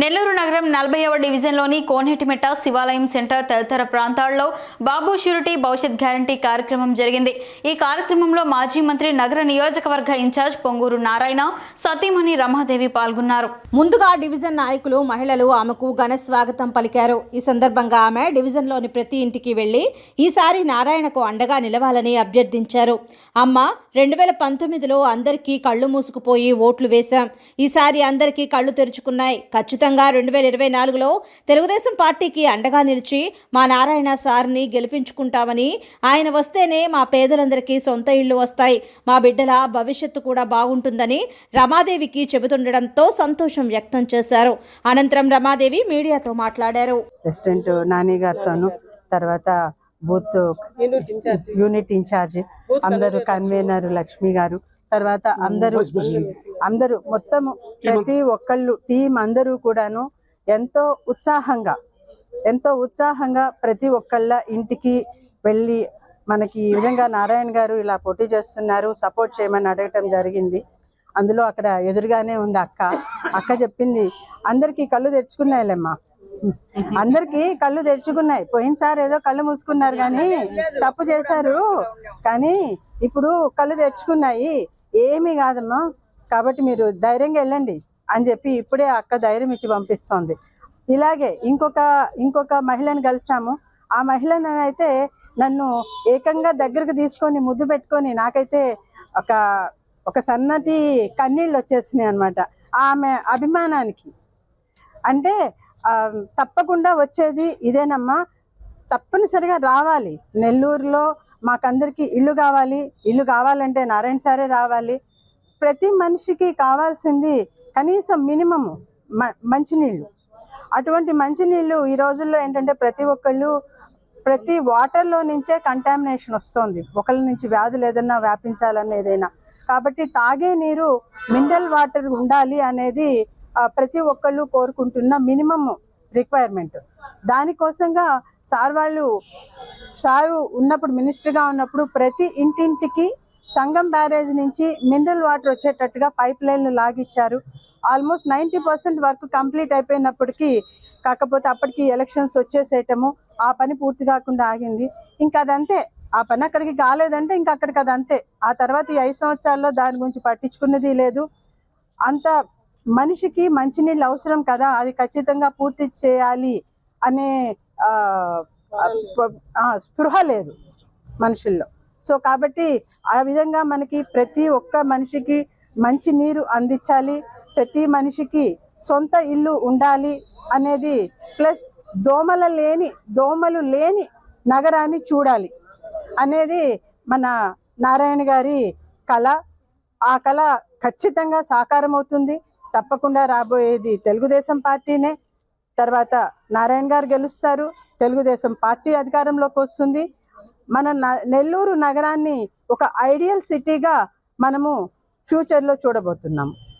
నెల్లూరు నగరం నలభైవ డివిజన్లోని కోనేటిమెట్ట శివాలయం సెంటర్ తదితర ప్రాంతాల్లో బాబు షూరిటీ భవిష్యత్ గ్యారంటీ కార్యక్రమం జరిగింది. ఈ కార్యక్రమంలో మాజీ మంత్రి నగర నియోజకవర్గ ఇన్ఛార్జ్ పొంగూరు నారాయణ సతీమణి రమాదేవి పాల్గొన్నారు. ముందుగా డివిజన్ నాయకులు మహిళలు ఆమెకు ఘన స్వాగతం పలికారు. ఈ సందర్భంగా ఆమె డివిజన్లోని ప్రతి ఇంటికి వెళ్ళి ఈసారి నారాయణకు అండగా నిలవాలని అభ్యర్థించారు. అమ్మ రెండు వేల పంతొమ్మిదిలో అందరికీ కళ్ళు మూసుకుపోయి ఓట్లు వేశాం. ఈసారి అందరికీ కళ్ళు తెరుచుకున్నాయి. ఖచ్చితంగా రెండు వేల ఇరవై నాలుగులో తెలుగుదేశం పార్టీకి అండగా నిలిచి మా నారాయణ సార్ని గెలిపించుకుంటామని ఆయన వస్తేనే మా పేదలందరికీ సొంత ఇళ్ళు వస్తాయి మా బిడ్డల భవిష్యత్తు కూడా బాగుంటుందని రమాదేవికి చెబుతుండడంతో సంతోషం వ్యక్తం చేశారు. అనంతరం రమాదేవి మీడియాతో మాట్లాడారు. ప్రెసిడెంట్ నాని గారితోను తర్వాత బూత్ యూనిట్ ఇన్ఛార్జ్ అందరూ కన్వీనర్ లక్ష్మి గారు తర్వాత అందరూ అందరూ మొత్తం ప్రతి ఒక్కళ్ళు టీం అందరూ కూడాను ఎంతో ఉత్సాహంగా ఎంతో ఉత్సాహంగా ప్రతి ఒక్కళ్ళ ఇంటికి వెళ్ళి మనకి ఈ విధంగా నారాయణ గారు ఇలా పోటీ చేస్తున్నారు సపోర్ట్ చేయమని అడగటం జరిగింది. అందులో అక్కడ ఎదురుగానే ఉంది అక్క. అక్క చెప్పింది అందరికీ కళ్ళు తెరుచుకున్నాయిలేమ్మా. అందరికి కళ్ళు తెరుచుకున్నాయి. పోయినసారి ఏదో కళ్ళు మూసుకున్నారు కానీ తప్పు చేశారు. కానీ ఇప్పుడు కళ్ళు తెరుచుకున్నాయి. ఏమీ కాదమ్మా. కాబట్టి మీరు ధైర్యంగా వెళ్ళండి అని చెప్పి ఇప్పుడే అక్క ధైర్యం ఇచ్చి పంపిస్తోంది. ఇలాగే ఇంకొక ఇంకొక మహిళను కలిసాము. ఆ మహిళను అయితే నన్ను ఏకంగా దగ్గరకు తీసుకొని ముద్దు పెట్టుకొని నాకైతే ఒక ఒక సన్నటి కన్నీళ్ళు వచ్చేసినాయి అనమాట ఆమె అభిమానానికి. అంటే తప్పకుండా వచ్చేది ఇదేనమ్మా. తప్పనిసరిగా రావాలి. నెల్లూరులో మాకందరికీ ఇల్లు కావాలి. ఇల్లు కావాలంటే నారాయణ సారే రావాలి. ప్రతి మనిషికి కావాల్సింది కనీసం మినిమము మ మంచినీళ్ళు. అటువంటి మంచినీళ్ళు ఈ రోజుల్లో ఏంటంటే ప్రతి ఒక్కళ్ళు ప్రతి వాటర్లో నుంచే కంటామినేషన్ వస్తుంది. ఒకళ్ళ నుంచి వ్యాధులు ఏదన్నా వ్యాపించాలని ఏదైనా. కాబట్టి తాగే నీరు మినరల్ వాటర్ ఉండాలి అనేది ప్రతి ఒక్కళ్ళు కోరుకుంటున్న మినిమమ్ రిక్వైర్మెంట్ దానికోసంగా సార్ వాళ్ళు సారు ఉన్నప్పుడు మినిస్టర్గా ఉన్నప్పుడు ప్రతి ఇంటింటికి సంగం బ్యారేజ్ నుంచి మినరల్ వాటర్ వచ్చేటట్టుగా పైప్ లైన్లు లాగిచ్చారు. Almost ninety percent work complete అయిపోయినప్పటికీ కాకపోతే అప్పటికి ఎలక్షన్స్ వచ్చేసేయటము ఆ పని పూర్తి కాకుండా ఆగింది. ఇంకా అదంతే. ఆ పని అక్కడికి కాలేదంటే ఇంకా అక్కడికి అది అంతే. ఆ తర్వాత ఈ ఐదు సంవత్సరాల్లో దాని గురించి పట్టించుకున్నది లేదు. అంత మనిషికి మంచినీళ్ళు అవసరం కదా. అది ఖచ్చితంగా పూర్తి చేయాలి అనే స్పృహ లేదు మనుషుల్లో. సో కాబట్టి ఆ విధంగా మనకి ప్రతి ఒక్క మనిషికి మంచి నీరు అందించాలి ప్రతి మనిషికి సొంత ఇల్లు ఉండాలి అనేది ప్లస్ దోమల లేని దోమలు లేని నగరాన్ని చూడాలి అనేది మన నారాయణ గారి కళ. ఆ కళ ఖచ్చితంగా సాకారం అవుతుంది తప్పకుండా రాబోయేది తెలుగుదేశం పార్టీనే. తర్వాత నారాయణ గారు గెలుస్తారు. తెలుగుదేశం పార్టీ అధికారంలోకి వస్తుంది. మన నెల్లూరు నగరాన్ని ఒక ఐడియల్ సిటీగా మనము ఫ్యూచర్లో చూడబోతున్నాము